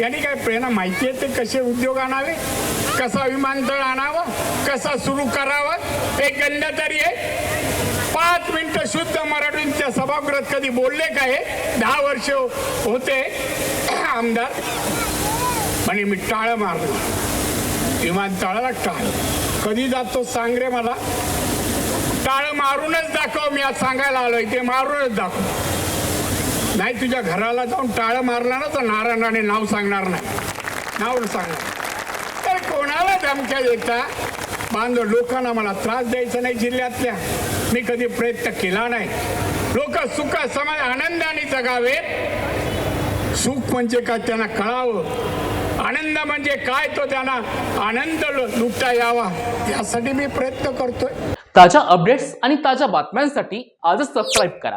यांनी काय प्रेरणा माहिती आहे ते कसे उद्योग आणावे? कसा विमानतळ आणावा? कसा सुरू करावा? एक गंड तरी आहे. पाच मिनिटं शुद्ध मराठींच्या सभागृहात कधी बोलले काय हे? दहा वर्ष होते. आमदार. आणि मी टाळं मारलं. विमानतळाला टाळ. कधी जातो सांग रे मला? टाळं मारूनच दाखव मी आज सांगायला आलोय. ते मारूनच दाखव. नाही तुझ्या घराला जाऊन टाळं मारला ना तर नारायणाने नाव सांगणार नाही. नाव सांगणार तर कोणाला धमक्या देता? बांधव लोकांना मला त्रास द्यायचा नाही जिल्ह्यातल्या. मी कधी प्रयत्न केला नाही. लोक सुख समाज आनंदाने जगावेत. सुख म्हणजे का त्यांना कळावं. आनंद म्हणजे काय तो त्यांना आनंद लुटता यावा. यासाठी मी प्रयत्न करतोय. ताज्या अपडेट्स आणि ताज्या बातम्यांसाठी आजच सबस्क्राईब करा.